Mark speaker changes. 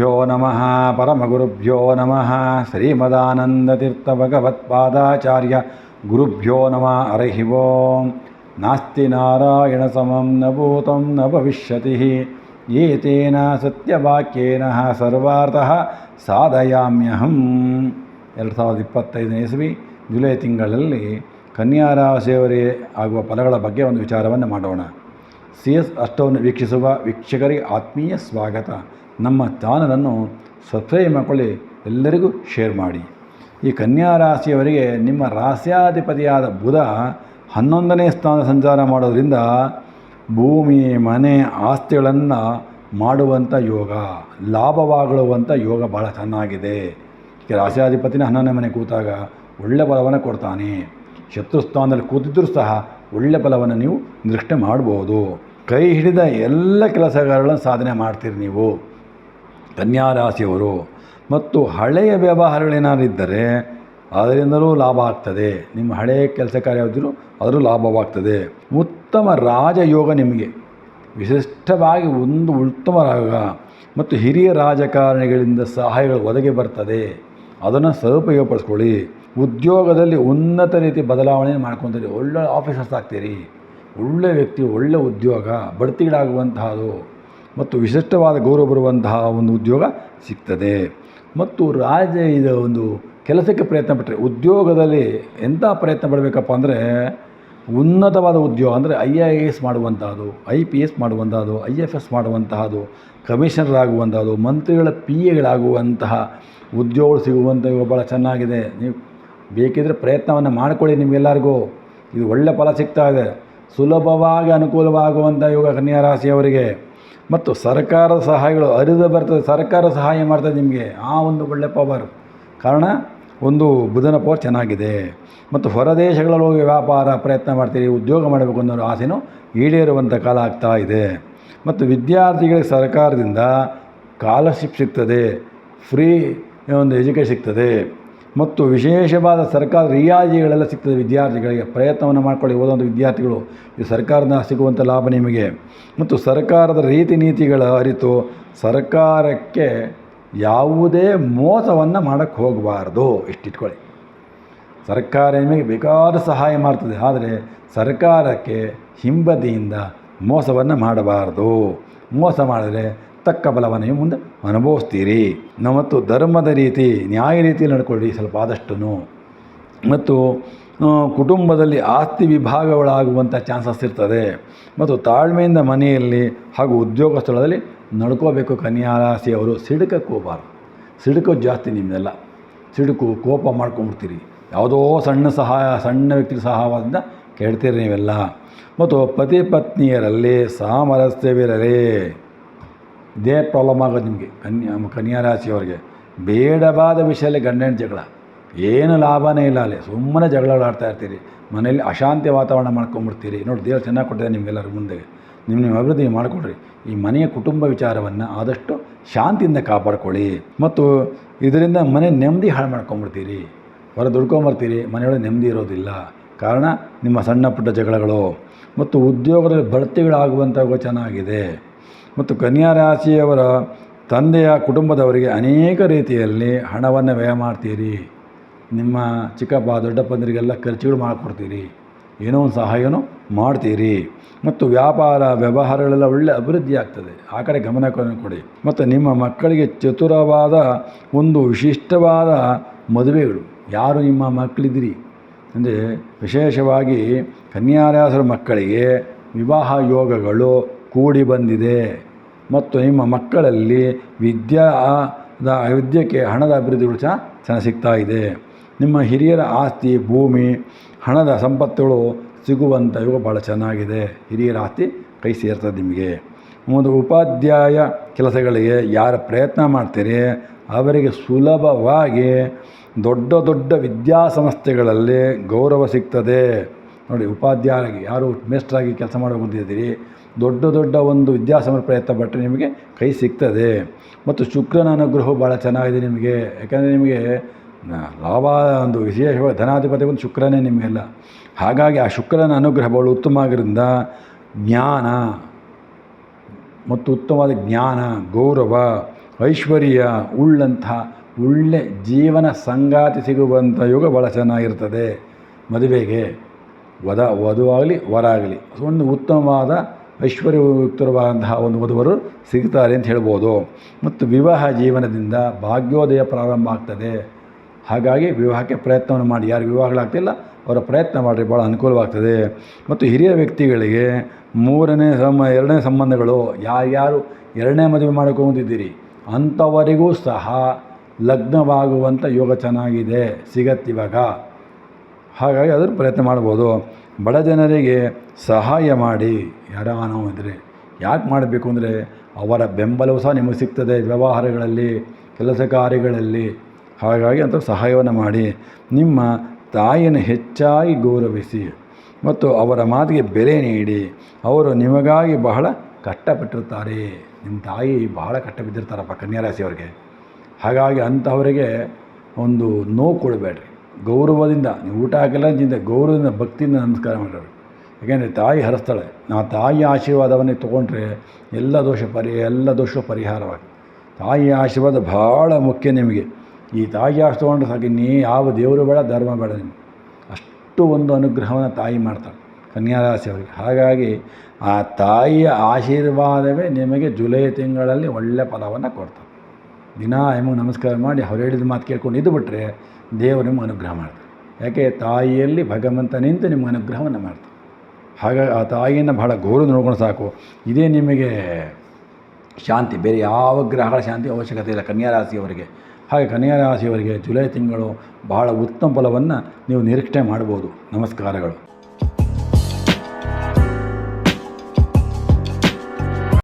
Speaker 1: ಗುರುಭ್ಯೋ ನಮಃ ಪರಮಗುರುಭ್ಯೋ ನಮಃ ಶ್ರೀಮದಾನಂದತೀರ್ಥಭಗವತ್ಪಾದಾಚಾರ್ಯ ಗುರುಭ್ಯೋ ನಮಃ ಓಂ ನಾಸ್ತಿ ನಾರಾಯಣ ಸಮಂ ನ ಭೂತಂ ನ ಭವಿಷ್ಯತಿ ಏತೇನ ಸತ್ಯವಾಕ್ಯೇನ ಸರ್ವಾರ್ಥಃ ಸಾಧಯಾಮ್ಯಹಂ ಎರಡು ಸಾವಿರದ ಇಪ್ಪತ್ತೈದನೇ ಇಸ್ವಿ, ಜುಲೈ ತಿಂಗಳಲ್ಲಿ ಕನ್ಯಾ ರಾಶಿಯವರೇ ಆಗುವ ಫಲಗಳ ಬಗ್ಗೆ ಒಂದು ವಿಚಾರವನ್ನು ಮಾಡೋಣ. ಸಿ ಎಸ್ ಅಷ್ಟವನ್ನು ವೀಕ್ಷಿಸುವ ವೀಕ್ಷಕರಿಗೆ ಆತ್ಮೀಯ ಸ್ವಾಗತ. ನಮ್ಮ ಚಾನಲನ್ನು ಸಬ್ಸ್ಕ್ರೈಬ್ ಮಾಡಿಕೊಳ್ಳಿ, ಎಲ್ಲರಿಗೂ ಶೇರ್ ಮಾಡಿ. ಈ ಕನ್ಯಾ ರಾಶಿಯವರಿಗೆ ನಿಮ್ಮ ರಾಶ್ಯಾಧಿಪತಿಯಾದ ಬುಧ ಹನ್ನೊಂದನೇ ಸ್ಥಾನ ಸಂಚಾರ ಮಾಡೋದರಿಂದ ಭೂಮಿ, ಮನೆ, ಆಸ್ತಿಗಳನ್ನು ಮಾಡುವಂಥ ಯೋಗ ಲಾಭವಾಗುವಂಥ ಯೋಗ ಭಾಳ ಚೆನ್ನಾಗಿದೆ. ಈ ರಾಶ್ಯಾಧಿಪತಿನ ಹನ್ನೊಂದನೇ ಮನೆ ಕೂತಾಗ ಒಳ್ಳೆ ಬಲವನ್ನು ಕೊಡ್ತಾನೆ. ಶತ್ರು ಸ್ಥಾನದಲ್ಲಿ ಕೂತಿದ್ದರೂ ಸಹ ಒಳ್ಳೆ ಫಲವನ್ನು ನೀವು ದೃಷ್ಟಿ ಮಾಡ್ಬೋದು. ಕೈ ಹಿಡಿದ ಎಲ್ಲ ಕೆಲಸಗಳನ್ನು ಸಾಧನೆ ಮಾಡ್ತೀರಿ ನೀವು. ಕನ್ಯಾ ರಾಶಿಯವರು ಮತ್ತು ಹಳೆಯ ವ್ಯವಹಾರಗಳೇನಾದಿದ್ದರೆ ಅದರಿಂದಲೂ ಲಾಭ ಆಗ್ತದೆ. ನಿಮ್ಮ ಹಳೆಯ ಕೆಲಸ ಕಾರ್ಯ ಯಾವುದಿದ್ರು ಅದರಲ್ಲೂ ಲಾಭವಾಗ್ತದೆ. ಉತ್ತಮ ರಾಜಯೋಗ ನಿಮಗೆ. ವಿಶಿಷ್ಟವಾಗಿ ಒಂದು ಉತ್ತಮ ರಾಗ. ಮತ್ತು ಹಿರಿಯ ರಾಜಕಾರಣಿಗಳಿಂದ ಸಹಾಯಗಳು ಒದಗಿ ಬರ್ತದೆ. ಅದನ್ನು ಸದುಪಯೋಗಪಡಿಸ್ಕೊಳ್ಳಿ. ಉದ್ಯೋಗದಲ್ಲಿ ಉನ್ನತ ರೀತಿ ಬದಲಾವಣೆ ಮಾಡ್ಕೊತೀರಿ ಒಳ್ಳೆ ಆಫೀಸರ್ಸ್ ಆಗ್ತೀರಿ. ಒಳ್ಳೆ ವ್ಯಕ್ತಿ, ಒಳ್ಳೆ ಉದ್ಯೋಗ, ಬಡ್ತಿಗಳಾಗುವಂತಹದು ಮತ್ತು ವಿಶಿಷ್ಟವಾದ ಗೌರವ ಬರುವಂತಹ ಒಂದು ಉದ್ಯೋಗ ಸಿಗ್ತದೆ. ಮತ್ತು ರಾಜ ಇದು ಒಂದು ಕೆಲಸಕ್ಕೆ ಪ್ರಯತ್ನ ಪಟ್ಟರೆ ಉದ್ಯೋಗದಲ್ಲಿ ಎಂಥ ಪ್ರಯತ್ನ ಪಡಬೇಕಪ್ಪ ಅಂದರೆ ಉನ್ನತವಾದ ಉದ್ಯೋಗ ಅಂದರೆ ಐ ಐ ಎಸ್ ಮಾಡುವಂತಹದ್ದು ಐ ಪಿ ಎಸ್ ಮಾಡುವಂತಹದ್ದು ಐ ಎಫ್ ಎಸ್ ಮಾಡುವಂತಹದ್ದು ಕಮಿಷನರ್ ಆಗುವಂಥದ್ದು ಮಂತ್ರಿಗಳ ಪಿ ಎಗಳಾಗುವಂತಹ ಉದ್ಯೋಗಗಳು ಸಿಗುವಂಥ ಇವಾಗ ಭಾಳ ಚೆನ್ನಾಗಿದೆ. ನೀವು ಬೇಕಿದ್ರೆ ಪ್ರಯತ್ನವನ್ನು ಮಾಡಿಕೊಳ್ಳಿ ನಿಮಗೆಲ್ಲರಿಗೂ. ಇದು ಒಳ್ಳೆಯ ಫಲ ಸಿಗ್ತಾ ಇದೆ. ಸುಲಭವಾಗಿ ಅನುಕೂಲವಾಗುವಂಥ ಯೋಗ ಕನ್ಯಾ ರಾಶಿಯವರಿಗೆ. ಮತ್ತು ಸರ್ಕಾರದ ಸಹಾಯಗಳು ಅರಿದು ಬರ್ತದೆ, ಸರ್ಕಾರ ಸಹಾಯ ಮಾಡ್ತದೆ ನಿಮಗೆ. ಆ ಒಂದು ಒಳ್ಳೆ ಪವರ್ ಕಾರಣ, ಒಂದು ಬುಧನ ಪವರ್ ಚೆನ್ನಾಗಿದೆ. ಮತ್ತು ಹೊರದೇಶಗಳಲ್ಲಿ ಹೋಗಿ ವ್ಯಾಪಾರ ಪ್ರಯತ್ನ ಮಾಡ್ತೀರಿ, ಉದ್ಯೋಗ ಮಾಡಬೇಕು ಅನ್ನೋ ಆಸೆನೂ ಈಡೇರುವಂಥ ಕಾಲ ಆಗ್ತಾ ಇದೆ. ಮತ್ತು ವಿದ್ಯಾರ್ಥಿಗಳಿಗೆ ಸರ್ಕಾರದಿಂದ ಸ್ಕಾಲರ್ಶಿಪ್ ಸಿಗ್ತದೆ. ಫ್ರೀ ಒಂದು ಎಜುಕೇಷನ್ ಸಿಗ್ತದೆ. ಮತ್ತು ವಿಶೇಷವಾದ ಸರ್ಕಾರ ರಿಯಾಯಿತಿಗಳೆಲ್ಲ ಸಿಗ್ತದೆ ವಿದ್ಯಾರ್ಥಿಗಳಿಗೆ. ಪ್ರಯತ್ನವನ್ನು ಮಾಡಿಕೊಳ್ಳಿ, ಓದುವಂಥ ವಿದ್ಯಾರ್ಥಿಗಳು. ಈ ಸರ್ಕಾರದಿಂದ ಸಿಗುವಂಥ ಲಾಭ ನಿಮಗೆ. ಮತ್ತು ಸರ್ಕಾರದ ರೀತಿ ನೀತಿಗಳ ಅರಿತು ಸರ್ಕಾರಕ್ಕೆ ಯಾವುದೇ ಮೋಸವನ್ನು ಮಾಡೋಕ್ಕೆ ಹೋಗಬಾರ್ದು. ಇಷ್ಟಿಟ್ಕೊಳ್ಳಿ. ಸರ್ಕಾರ ನಿಮಗೆ ಬೇಕಾದ ಸಹಾಯ ಮಾಡ್ತದೆ. ಆದರೆ ಸರ್ಕಾರಕ್ಕೆ ಹಿಂಬದಿಯಿಂದ ಮೋಸವನ್ನು ಮಾಡಬಾರ್ದು. ಮೋಸ ಮಾಡಿದರೆ ತಕ್ಕ ಬಲವನ್ನು ಮುಂದೆ ಅನುಭವಿಸ್ತೀರಿ. ಮತ್ತು ಧರ್ಮದ ರೀತಿ, ನ್ಯಾಯ ರೀತಿಯಲ್ಲಿ ನಡ್ಕೊಳ್ಳಿ, ಸ್ವಲ್ಪ ಆದಷ್ಟು ಮತ್ತು ಕುಟುಂಬದಲ್ಲಿ ಆಸ್ತಿ ವಿಭಾಗಗಳಾಗುವಂಥ ಚಾನ್ಸಸ್ ಇರ್ತದೆ. ಮತ್ತು ತಾಳ್ಮೆಯಿಂದ ಮನೆಯಲ್ಲಿ ಹಾಗೂ ಉದ್ಯೋಗ ಸ್ಥಳದಲ್ಲಿ ನಡ್ಕೋಬೇಕು ಕನ್ಯಾ ಸಿಡುಕಕ್ಕೆ ಹೋಗಬಾರ್ದು. ಸಿಡುಕೋದು ಜಾಸ್ತಿ ನಿಮ್ಮದೆಲ್ಲ ಸಿಡುಕು ಕೋಪ ಮಾಡ್ಕೊಂಡ್ಬಿಡ್ತೀರಿ. ಯಾವುದೋ ಸಣ್ಣ ಸಹಾಯ, ಸಣ್ಣ ವ್ಯಕ್ತಿ ಸಹಾಯದಿಂದ ಕೇಳ್ತೀರಿ ನೀವೆಲ್ಲ. ಮತ್ತು ಪತಿ ಪತ್ನಿಯರಲ್ಲಿ ಸಾಮರಸ್ಯವಿರಲಿ. ಇದೇ ಪ್ರಾಬ್ಲಮ್ ಆಗೋದು ನಿಮಗೆ. ಕನ್ಯಾ ಕನ್ಯಾ ರಾಶಿಯವರಿಗೆ ಬೇಡವಾದ ವಿಷಯದಲ್ಲಿ ಗಂಡ ಹೆಣ್ಣು ಜಗಳ. ಏನು ಲಾಭನೇ ಇಲ್ಲ ಅಲ್ಲಿ. ಸುಮ್ಮನೆ ಜಗಳಾಡ್ತಾ ಇರ್ತೀರಿ. ಮನೇಲಿ ಅಶಾಂತಿ ವಾತಾವರಣ ಮಾಡ್ಕೊಂಬಿಡ್ತೀರಿ. ನೋಡಿ, ದೇವ್ರು ಚೆನ್ನಾಗಿ ಕೊಟ್ಟಿದೆ ನಿಮಗೆಲ್ಲರ ಮುಂದೆ. ನಿಮ್ಮ ನಿಮ್ಮ ಅಭಿವೃದ್ಧಿ ಮಾಡಿಕೊಡ್ರಿ ಈ ಮನೆಯ ಕುಟುಂಬ ವಿಚಾರವನ್ನು ಆದಷ್ಟು ಶಾಂತಿಯಿಂದ ಕಾಪಾಡ್ಕೊಳ್ಳಿ. ಮತ್ತು ಇದರಿಂದ ಮನೆ ನೆಮ್ಮದಿ ಹಾಳು ಮಾಡ್ಕೊಂಬಿಡ್ತೀರಿ. ಹೊರ ದುಡ್ಕೊಂಬರ್ತೀರಿ ಮನೆಯೊಳಗೆ ನೆಮ್ಮದಿ ಇರೋದಿಲ್ಲ. ಕಾರಣ, ನಿಮ್ಮ ಸಣ್ಣ ಪುಟ್ಟ ಜಗಳಗಳು. ಮತ್ತು ಉದ್ಯೋಗದಲ್ಲಿ ಬಡ್ತಿಗಳಾಗುವಂಥವು ಚೆನ್ನಾಗಿದೆ. ಮತ್ತು ಕನ್ಯಾ ರಾಶಿಯವರ ತಂದೆಯ ಕುಟುಂಬದವರಿಗೆ ಅನೇಕ ರೀತಿಯಲ್ಲಿ ಹಣವನ್ನು ವ್ಯಯ ಮಾಡ್ತೀರಿ. ನಿಮ್ಮ ಚಿಕ್ಕಪ್ಪ, ದೊಡ್ಡಪ್ಪಂದರಿಗೆಲ್ಲ ಖರ್ಚುಗಳು ಮಾಡಿಕೊಡ್ತೀರಿ. ಏನೋ ಒಂದು ಸಹಾಯನೂ ಮಾಡ್ತೀರಿ. ಮತ್ತು ವ್ಯಾಪಾರ, ವ್ಯವಹಾರಗಳೆಲ್ಲ ಒಳ್ಳೆ ಅಭಿವೃದ್ಧಿ ಆಗ್ತದೆ. ಆ ಕಡೆ ಗಮನ ಕೊಡಿ. ಮತ್ತು ನಿಮ್ಮ ಮಕ್ಕಳಿಗೆ ಚತುರವಾದ ಒಂದು ವಿಶಿಷ್ಟವಾದ ಮದುವೆಗಳು. ಯಾರು ನಿಮ್ಮ ಮಕ್ಕಳಿದ್ದೀರಿ? ಅಂದರೆ ವಿಶೇಷವಾಗಿ ಕನ್ಯಾರಾಸರ ಮಕ್ಕಳಿಗೆ ವಿವಾಹ ಯೋಗಗಳು ಕೂಡಿ ಬಂದಿದೆ. ಮತ್ತು ನಿಮ್ಮ ಮಕ್ಕಳಲ್ಲಿ ವಿದ್ಯಾದ ವಿದ್ಯೆಗೆ ಹಣದ ಅಭಿವೃದ್ಧಿಗಳು ಸಹ ಸಿಗ್ತಾ ಇದೆ. ನಿಮ್ಮ ಹಿರಿಯರ ಆಸ್ತಿ, ಭೂಮಿ, ಹಣದ ಸಂಪತ್ತುಗಳು ಸಿಗುವಂಥ ಇವು ಭಾಳ ಚೆನ್ನಾಗಿದೆ. ಹಿರಿಯರ ಆಸ್ತಿ ಕೈ ಸೇರ್ತದೆ ನಿಮಗೆ. ಒಂದು ಉಪಾಧ್ಯಾಯ ಕೆಲಸಗಳಿಗೆ ಯಾರು ಪ್ರಯತ್ನ ಮಾಡ್ತೀರಿ? ಅವರಿಗೆ ಸುಲಭವಾಗಿ ದೊಡ್ಡ ದೊಡ್ಡ ವಿದ್ಯಾಸಂಸ್ಥೆಗಳಲ್ಲಿ ಗೌರವ ಸಿಗ್ತದೆ. ನೋಡಿ ಉಪಾಧ್ಯಾಯ ಯಾರು ಮೇಸ್ಟ್ರಾಗಿ ಕೆಲಸ ಮಾಡಬೇಕು ಅಂತಿದ್ದೀರಿ ದೊಡ್ಡ ದೊಡ್ಡ ಒಂದು ವಿದ್ಯಾಸಮರ ಪ್ರಯತ್ನ ಪಟ್ಟರೆ ನಿಮಗೆ ಕೈ ಸಿಗ್ತದೆ. ಮತ್ತು ಶುಕ್ರನ ಅನುಗ್ರಹವು ಭಾಳ ಚೆನ್ನಾಗಿದೆ ನಿಮಗೆ. ಯಾಕಂದರೆ ನಿಮಗೆ ಲಾಭ ಒಂದು ವಿಶೇಷವಾಗಿ ಧನಾಧಿಪತಿ ಒಂದು ಶುಕ್ರನೇ ನಿಮಗೆಲ್ಲ. ಹಾಗಾಗಿ ಆ ಶುಕ್ರನ ಅನುಗ್ರಹ ಭಾಳ ಉತ್ತಮ ಆಗಿರೋದ್ರಿಂದ ಜ್ಞಾನ ಮತ್ತು ಉತ್ತಮವಾದ ಜ್ಞಾನ, ಗೌರವ, ಐಶ್ವರ್ಯ, ಉಳ್ಳಂಥ ಒಳ್ಳೆ ಜೀವನ ಸಂಗಾತಿ ಸಿಗುವಂಥ ಯುಗ ಭಾಳ ಚೆನ್ನಾಗಿರ್ತದೆ. ಮದುವೆಗೆ ವದ, ವಧುವಾಗಲಿ ವರ ಆಗಲಿ ಒಂದು ಉತ್ತಮವಾದ ಐಶ್ವರ್ಯಯುಕ್ತವಾದಂತಹ ಒಂದು ವಧುವರು ಸಿಗ್ತಾರೆ ಅಂತ ಹೇಳ್ಬೋದು. ಮತ್ತು ವಿವಾಹ ಜೀವನದಿಂದ ಭಾಗ್ಯೋದಯ ಪ್ರಾರಂಭ ಆಗ್ತದೆ. ಹಾಗಾಗಿ ವಿವಾಹಕ್ಕೆ ಪ್ರಯತ್ನವನ್ನು ಮಾಡಿ. ಯಾರು ವಿವಾಹಗಳಾಗ್ತಿಲ್ಲ, ಅವರ ಪ್ರಯತ್ನ ಮಾಡಿರಿ ಭಾಳ ಅನುಕೂಲವಾಗ್ತದೆ. ಮತ್ತು ಹಿರಿಯ ವ್ಯಕ್ತಿಗಳಿಗೆ ಮೂರನೇ ಸಮ, ಎರಡನೇ ಸಂಬಂಧಗಳು, ಯಾರ್ಯಾರು ಎರಡನೇ ಮದುವೆ ಮಾಡ್ಕೊಂಡಿದ್ದೀರಿ ಅಂಥವರಿಗೂ ಸಹ ಲಗ್ನವಾಗುವಂಥ ಯೋಗ ಚೆನ್ನಾಗಿದೆ ಸಿಗತ್ತಿವಾಗ ಹಾಗಾಗಿ ಅದನ್ನು ಪ್ರಯತ್ನ ಮಾಡ್ಬೋದು. ಬಡ ಜನರಿಗೆ ಸಹಾಯ ಮಾಡಿ ಯಾರಾನೋ ಇದ್ದರೆ ಯಾಕೆ ಮಾಡಬೇಕು ಅಂದರೆ, ಅವರ ಬೆಂಬಲವೂ ಸಹ ನಿಮಗೆ ಸಿಗ್ತದೆ ವ್ಯವಹಾರಗಳಲ್ಲಿ ಕೆಲಸ ಕಾರ್ಯಗಳಲ್ಲಿ ಹಾಗಾಗಿ ಅಂತ ಸಹಾಯವನ್ನು ಮಾಡಿ, ನಿಮ್ಮ ತಾಯಿಯನ್ನು ಹೆಚ್ಚಾಗಿ ಗೌರವಿಸಿ ಮತ್ತು ಅವರ ಮಾತಿಗೆ ಬೆಲೆ ನೀಡಿ. ಅವರು ನಿಮಗಾಗಿ ಬಹಳ ಕಷ್ಟಪಟ್ಟಿರ್ತಾರೆ ನಿಮ್ಮ ತಾಯಿ ಬಹಳ ಕಷ್ಟ ಬಿದ್ದಿರ್ತಾರಪ್ಪ ಕನ್ಯಾರಾಶಿಯವ್ರಿಗೆ ಹಾಗಾಗಿ ಅಂಥವರಿಗೆ ಒಂದು ನೋವು ಕೊಡಬೇಡ್ರಿ. ಗೌರವದಿಂದ, ನೀವು ಊಟ ಹಾಕಿಲ್ಲ ಚಿಂತೆ ಗೌರವದಿಂದ ಭಕ್ತಿಯಿಂದ ನಮಸ್ಕಾರ ಮಾಡೋರು ಯಾಕೆಂದರೆ ತಾಯಿ ಹರಸ್ತಾಳೆ. ನಾವು ತಾಯಿಯ ಆಶೀರ್ವಾದವನ್ನೇ ತೊಗೊಂಡ್ರೆ ಎಲ್ಲ ದೋಷ ಪರಿ, ಎಲ್ಲ ದೋಷ ಪರಿಹಾರವಾಗಿ. ತಾಯಿಯ ಆಶೀರ್ವಾದ ಭಾಳ ಮುಖ್ಯ ನಿಮಗೆ. ಈ ತಾಯಿ ಆಶ ತೊಗೊಂಡ್ರೆ ಸಾಕು ನೀ ಯಾವ ದೇವರು ಬೇಡ, ಧರ್ಮ ಬೇಡ ನಿಮಗೆ. ಅಷ್ಟು ಒಂದು ಅನುಗ್ರಹವನ್ನು ತಾಯಿ ಮಾಡ್ತಾಳೆ ಕನ್ಯಾರಾಶಿಯವರಿಗೆ ಹಾಗಾಗಿ ಆ ತಾಯಿಯ ಆಶೀರ್ವಾದವೇ ನಿಮಗೆ ಜುಲೈ ತಿಂಗಳಲ್ಲಿ ಒಳ್ಳೆಯ ಫಲವನ್ನು ಕೊಡ್ತಾರೆ ದಿನ ಹೆಮ್ಮಗೆ ನಮಸ್ಕಾರ ಮಾಡಿ ಅವ್ರು ಹೇಳಿದ ಮಾತು ಕೇಳ್ಕೊಂಡು ಇದು ಬಿಟ್ಟರೆ ದೇವರು ನಿಮ್ಗೆ ಅನುಗ್ರಹ ಮಾಡ್ತಾರೆ. ಯಾಕೆ? ತಾಯಿಯಲ್ಲಿ ಭಗವಂತ ನಿಂತು ನಿಮ್ಗೆ ಅನುಗ್ರಹವನ್ನು ಮಾಡ್ತಾರೆ ಹಾಗಾಗಿ ಆ ತಾಯಿಯನ್ನು ಬಹಳ ಗೌರವ ನೋಡ್ಕೊಂಡು ಸಾಕು. ಇದೇ ನಿಮಗೆ ಶಾಂತಿ, ಬೇರೆ ಯಾವ ಗ್ರಹಗಳ ಶಾಂತಿ ಅವಶ್ಯಕತೆ ಇಲ್ಲ ಕನ್ಯಾ ರಾಶಿಯವರಿಗೆ. ಹಾಗೆ ಕನ್ಯಾ ರಾಶಿಯವರಿಗೆ ಜುಲೈ ತಿಂಗಳು ಬಹಳ ಉತ್ತಮ ಫಲವನ್ನು ನೀವು ನಿರೀಕ್ಷೆ ಮಾಡ್ಬೋದು. ನಮಸ್ಕಾರಗಳು.